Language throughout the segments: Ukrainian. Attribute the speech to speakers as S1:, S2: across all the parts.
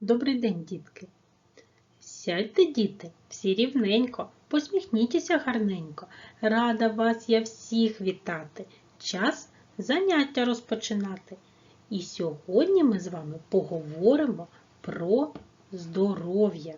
S1: Добрий день, дітки. Сядьте, діти, всі рівненько, посміхнітеся гарненько. Рада вас я всіх вітати. Час заняття розпочинати. І сьогодні ми з вами поговоримо про здоров'я.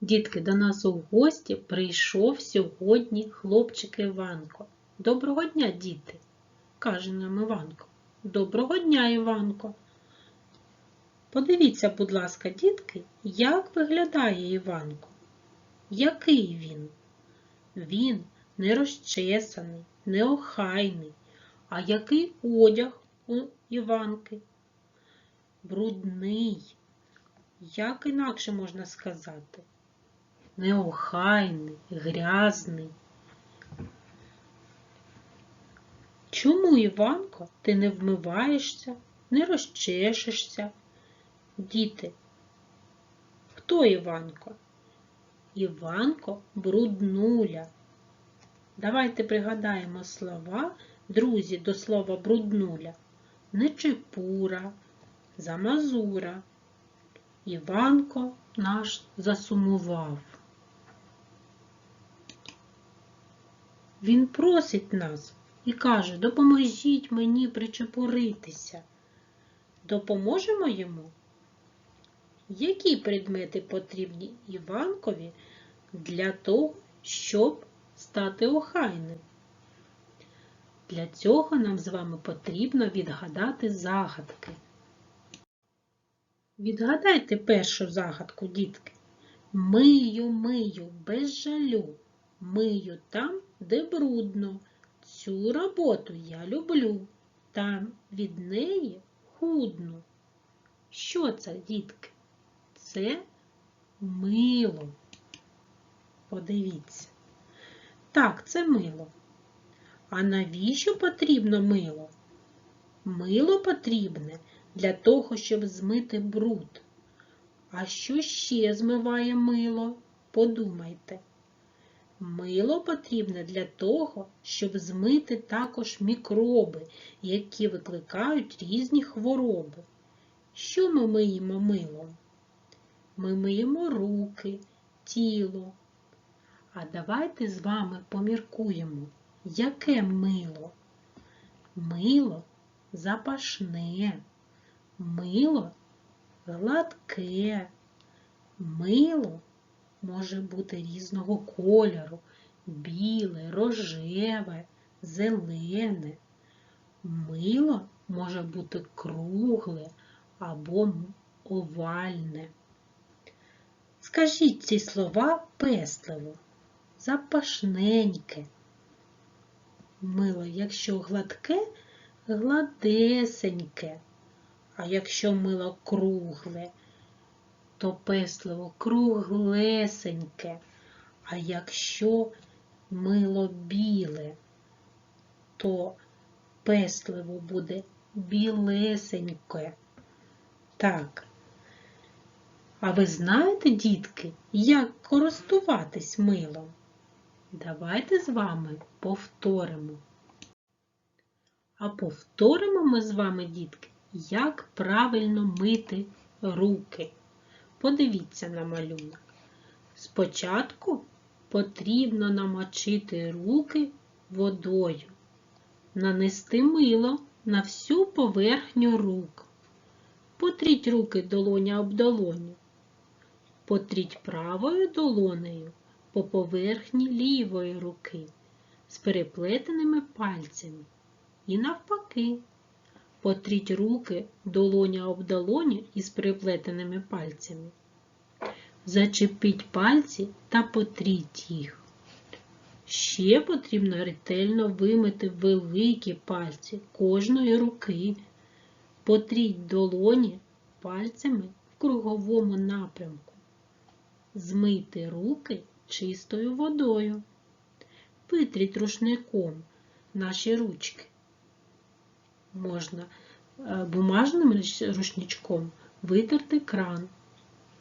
S1: Дітки, до нас у гості прийшов сьогодні хлопчик Іванко. Доброго дня, діти, каже нам Іванко. Доброго дня, Іванко. Подивіться, будь ласка, дітки, як виглядає Іванко. Який він? Він не розчесаний, неохайний. А який одяг у Іванки? Брудний. Як інакше можна сказати? Неохайний, грязний. Чому, Іванко, ти не вмиваєшся, не розчешешся? Діти, хто Іванко? Іванко бруднуля. Давайте пригадаємо слова, друзі, до слова бруднуля. Нечепура, замазура. Іванко наш засумував. Він просить нас і каже, допоможіть мені причепуритися. Допоможемо йому? Які предмети потрібні Іванкові для того, щоб стати охайним? Для цього нам з вами потрібно відгадати загадки. Відгадайте першу загадку, дітки. Мию, мию, без жалю, мию там, де брудно. Цю роботу я люблю, там від неї худну. Що це, дітки? Це мило. Подивіться. Так, це мило. А навіщо потрібно мило? Мило потрібне для того, щоб змити бруд. А що ще змиває мило? Подумайте. Мило потрібне для того, щоб змити також мікроби, які викликають різні хвороби. Що ми миємо милом? Ми миємо руки, тіло. А давайте з вами поміркуємо, яке мило? Мило запашне, мило гладке, мило може бути різного кольору, біле, рожеве, зелене. Мило може бути кругле або овальне. Скажіть ці слова песливо, запашненьке. Мило, якщо гладке, гладесеньке, а якщо мило кругле, то песливо круглесеньке, а якщо мило біле, то песливо буде білесеньке. Так. А ви знаєте, дітки, як користуватись милом? Давайте з вами повторимо. А повторимо ми з вами, дітки, як правильно мити руки. Подивіться на малюнок. Спочатку потрібно намочити руки водою, нанести мило на всю поверхню рук. Потріть руки долоня об долоню. Потріть правою долонею по поверхні лівої руки з переплетеними пальцями. І навпаки, потріть руки долоня об долоню із переплетеними пальцями. Зачепіть пальці та потріть їх. Ще потрібно ретельно вимити великі пальці кожної руки. Потріть долоні пальцями в круговому напрямку. Змийте руки чистою водою. Витріть рушником наші ручки. Можна е, бумажним рушничком витерти кран.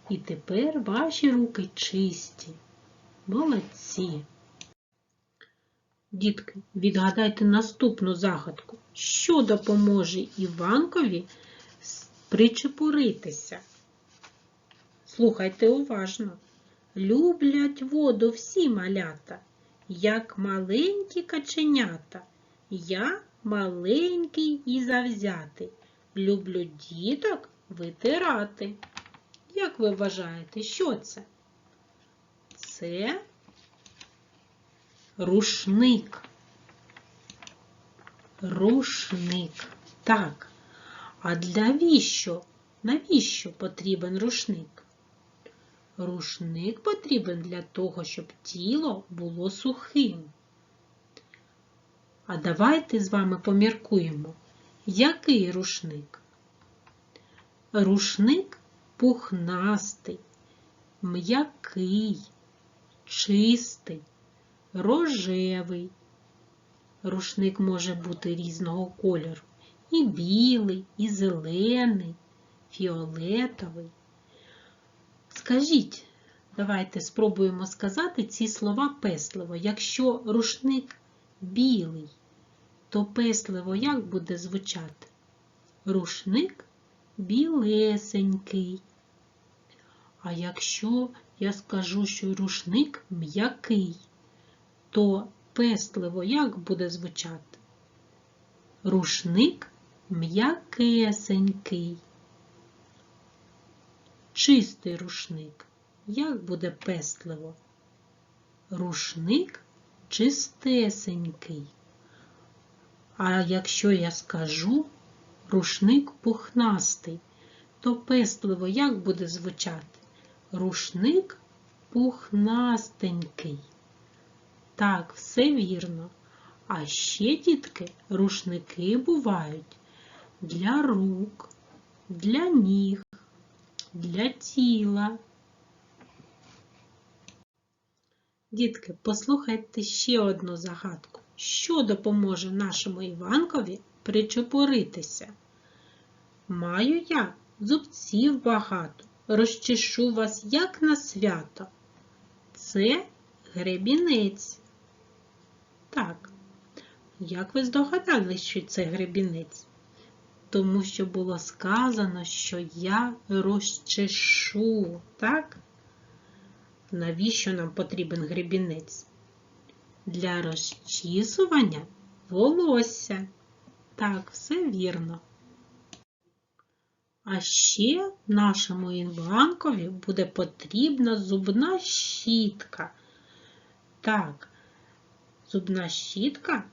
S1: І тепер ваші руки чисті. Молодці. Дітки, відгадайте наступну загадку. Що допоможе Іванкові причепуритися? Слухайте уважно. Люблять воду всі малята, як маленькі каченята. Я маленький і завзятий. Люблю діток витирати. Як ви вважаєте, що це? Це рушник. Рушник. Так. А для віщо? Навіщо потрібен рушник? Рушник потрібен для того, щоб тіло було сухим. А давайте з вами поміркуємо, який рушник? Рушник пухнастий, м'який, чистий, рожевий. Рушник може бути різного кольору. І білий, і зелений, фіолетовий. Скажіть, давайте спробуємо сказати ці слова песливо. Якщо рушник білий, то песливо як буде звучати? Рушник білесенький. А якщо я скажу, що рушник м'який, то пестливо як буде звучати? Рушник м'якесенький. Чистий рушник. Як буде пестливо? Рушник чистесенький. А якщо я скажу рушник пухнастий, то пестливо як буде звучати? Рушник пухнастенький. Так, все вірно. А ще, дітки, рушники бувають для рук, для ніг, для тіла. Дітки, послухайте ще одну загадку. Що допоможе нашому Іванкові причепуритися? Маю я зубців багато, розчешу вас як на свято. Це гребінець. Так, як ви здогадались, що це гребінець? Тому що було сказано, що я розчешу, так? Навіщо нам потрібен гребінець? Для розчісування волосся. Так, все вірно. А ще нашому Іванкові буде потрібна зубна щітка. Так, зубна щітка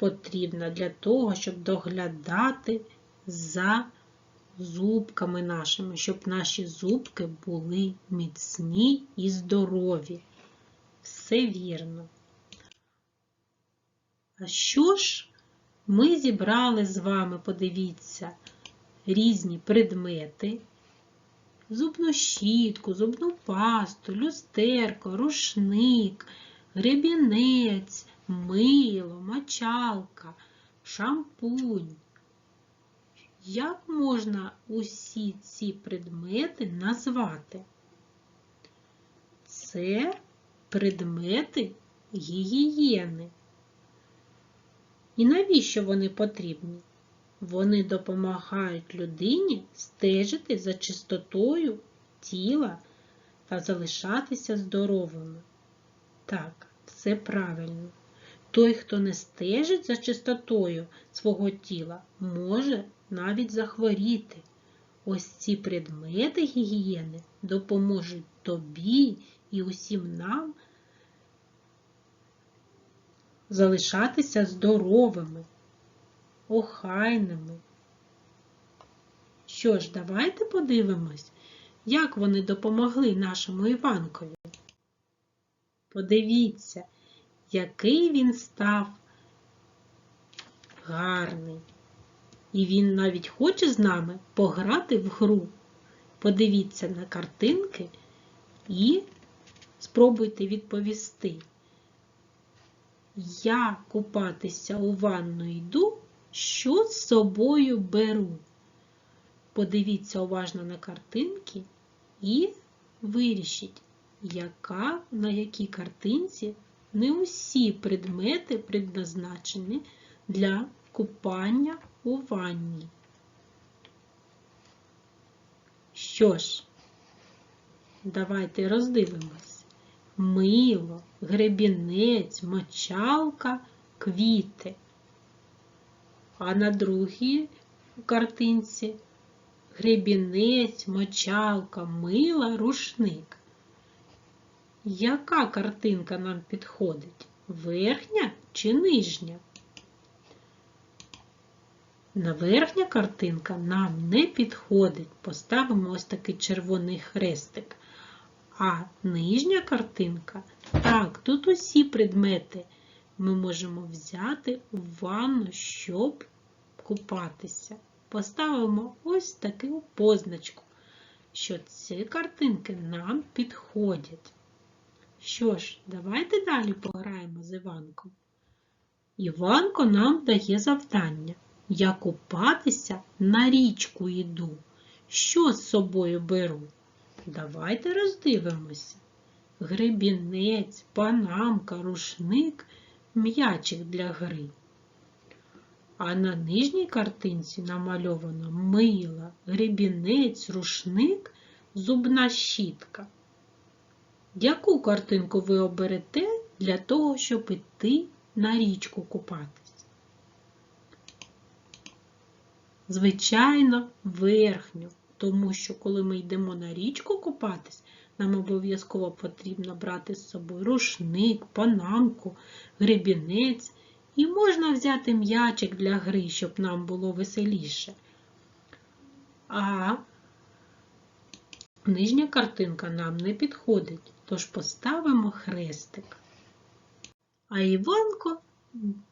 S1: потрібна для того, щоб доглядати за зубками нашими, щоб наші зубки були міцні і здорові. Все вірно. А що ж ми зібрали з вами, подивіться, різні предмети, зубну щітку, зубну пасту, люстерко, рушник, гребінець, мило, мочалка, шампунь. Як можна усі ці предмети назвати? Це предмети гігієни. І навіщо вони потрібні? Вони допомагають людині стежити за чистотою тіла та залишатися здоровими. Так, все правильно. Той, хто не стежить за чистотою свого тіла, може навіть захворіти. Ось ці предмети гігієни допоможуть тобі і усім нам залишатися здоровими, охайними. Що ж, давайте подивимось, як вони допомогли нашому Іванкові. Подивіться, який він став гарний. І він навіть хоче з нами пограти в гру. Подивіться на картинки і спробуйте відповісти. Я купатися у ванну йду, що з собою беру. Подивіться уважно на картинки і вирішіть, яка на якій картинці не усі предмети предназначені для купання у ванні. Що ж, Давайте роздивимось. Мило, гребінець, мочалка, квіти. А на другій картинці гребінець, мочалка, мила, рушник. Яка картинка нам підходить? Верхня чи нижня? На верхня картинка нам не підходить. Поставимо ось такий червоний хрестик. А нижня картинка, так, тут усі предмети ми можемо взяти в ванну, щоб купатися. Поставимо ось таку позначку, що ці картинки нам підходять. Що ж, давайте далі пограємо з Іванком. Іванко нам дає завдання. Я купатися на річку йду. Що з собою беру? Давайте роздивимося. Гребінець, панамка, рушник, м'ячик для гри. А на нижній картинці намальовано мила, гребінець, рушник, зубна щітка. Яку картинку ви оберете для того, щоб іти на річку купатись? Звичайно, верхню, тому що коли ми йдемо на річку купатись, нам обов'язково потрібно брати з собою рушник, панамку, гребінець і можна взяти м'ячик для гри, щоб нам було веселіше. А нижня картинка нам не підходить, тож поставимо хрестик. А Іванко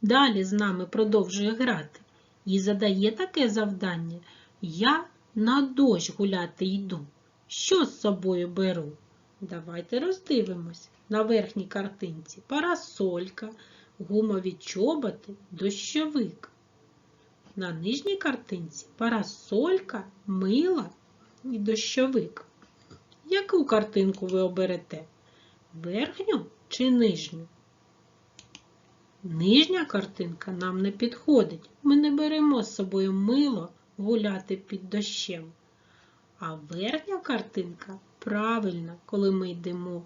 S1: далі з нами продовжує грати і задає таке завдання. Я на дощ гуляти йду. Що з собою беру? Давайте роздивимось. На верхній картинці парасолька, гумові чоботи, дощовик. На нижній картинці парасолька, мила і дощовик. Яку картинку ви оберете? Верхню чи нижню? Нижня картинка нам не підходить. Ми не беремо з собою мило гуляти під дощем. А верхня картинка правильна, коли ми йдемо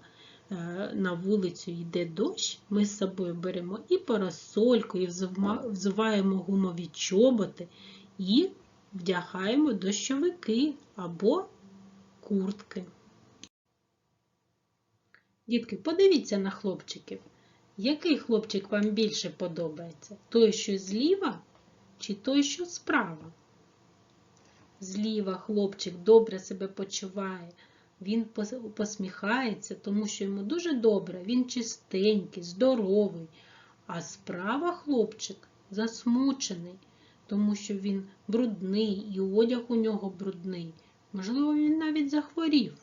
S1: е, на вулицю, йде дощ, ми з собою беремо і парасольку, і взуваємо гумові чоботи, і вдягаємо дощовики або куртки. Дітки, подивіться на хлопчиків. Який хлопчик вам більше подобається? Той, що зліва, чи той, що справа? Зліва хлопчик добре себе почуває, він посміхається, тому що йому дуже добре, він чистенький, здоровий. А справа хлопчик засмучений, тому що він брудний і одяг у нього брудний. Можливо, він навіть захворів.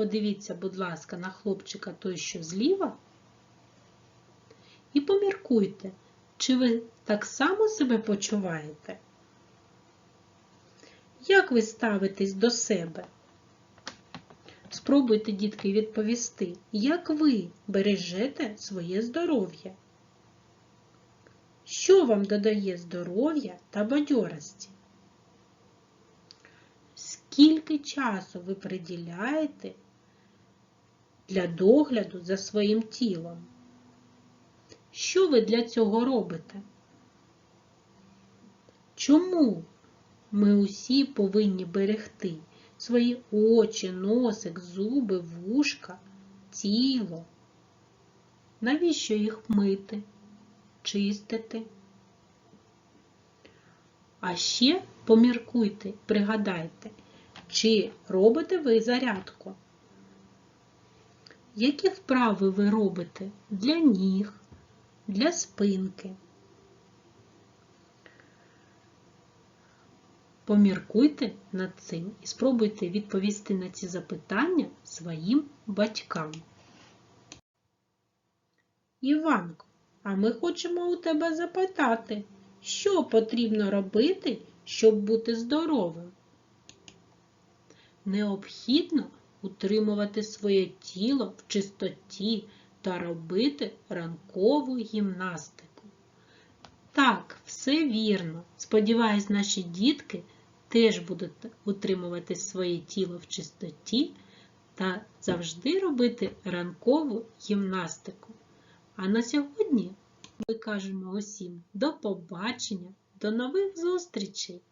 S1: Подивіться, будь ласка, на хлопчика той, що зліва. І поміркуйте, чи ви так само себе почуваєте? Як ви ставитесь до себе? Спробуйте, дітки, відповісти, як ви бережете своє здоров'я? Що вам додає здоров'я та бадьорості? Скільки часу ви приділяєте для догляду за своїм тілом? Що ви для цього робите? Чому ми усі повинні берегти свої очі, носик, зуби, вушка, тіло? Навіщо їх мити, чистити? А ще поміркуйте, пригадайте, чи робите ви зарядку? Які вправи ви робите для ніг, для спинки. Поміркуйте над цим і спробуйте відповісти на ці запитання своїм батькам. Іванко, а ми хочемо у тебе запитати, що потрібно робити, щоб бути здоровим? Необхідно утримувати своє тіло в чистоті та робити ранкову гімнастику. Так, все вірно. Сподіваюсь, наші дітки теж будуть утримувати своє тіло в чистоті та завжди робити ранкову гімнастику. А на сьогодні ми кажемо усім до побачення, до нових зустрічей!